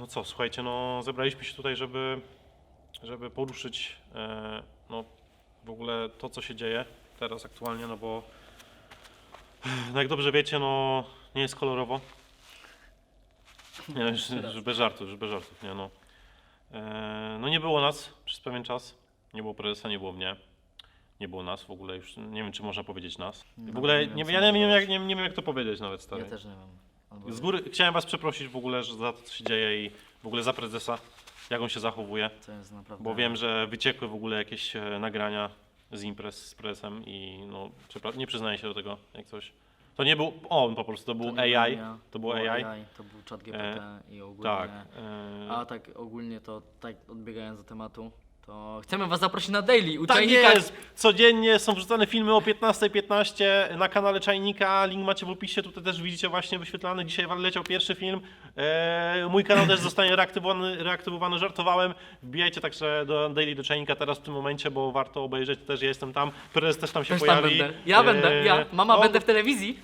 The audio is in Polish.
no co, słuchajcie, no zebraliśmy się tutaj, żeby, żeby poruszyć e, no, w ogóle to, co się dzieje teraz aktualnie, no bo no jak dobrze wiecie, no nie jest kolorowo. Nie, już, już bez żartów, już bez żartów, nie no. E, no nie było nas przez pewien czas, nie było prezesa, nie było mnie. Nie było nas w ogóle już, nie wiem czy można powiedzieć nas. W ogóle nie wiem, ja nie, wiem jak, nie, nie wiem jak to powiedzieć nawet stary. Ja też nie wiem. Albo Z góry chciałem was przeprosić w ogóle że za to, co się dzieje i w ogóle za prezesa, jak on się zachowuje, To jest naprawdę... bo wiem, że wyciekły w ogóle jakieś e, nagrania z imprez z prezesem i no, przepra- nie przyznaję się do tego, jak coś. To nie był on po prostu, to był nie AI, byłem ja, to był AI. To był chat GPT i ogólnie... Tak. e, A tak ogólnie to, tak odbiegając do tematu, to chcemy was zaprosić na daily u Tak Czajnika. jest! Codziennie są wrzucane filmy o 15.15 na kanale Czajnika. Link macie w opisie, tutaj też widzicie właśnie wyświetlany. Dzisiaj leciał pierwszy film. E, mój kanał też zostanie reaktywowany, reaktywowany, żartowałem. Wbijajcie także do Daily do Czajnika teraz w tym momencie, bo warto obejrzeć też, ja jestem tam. Prezes też tam się Też tam pojawi. będę. Ja będę, ja. Mama no, będę w telewizji.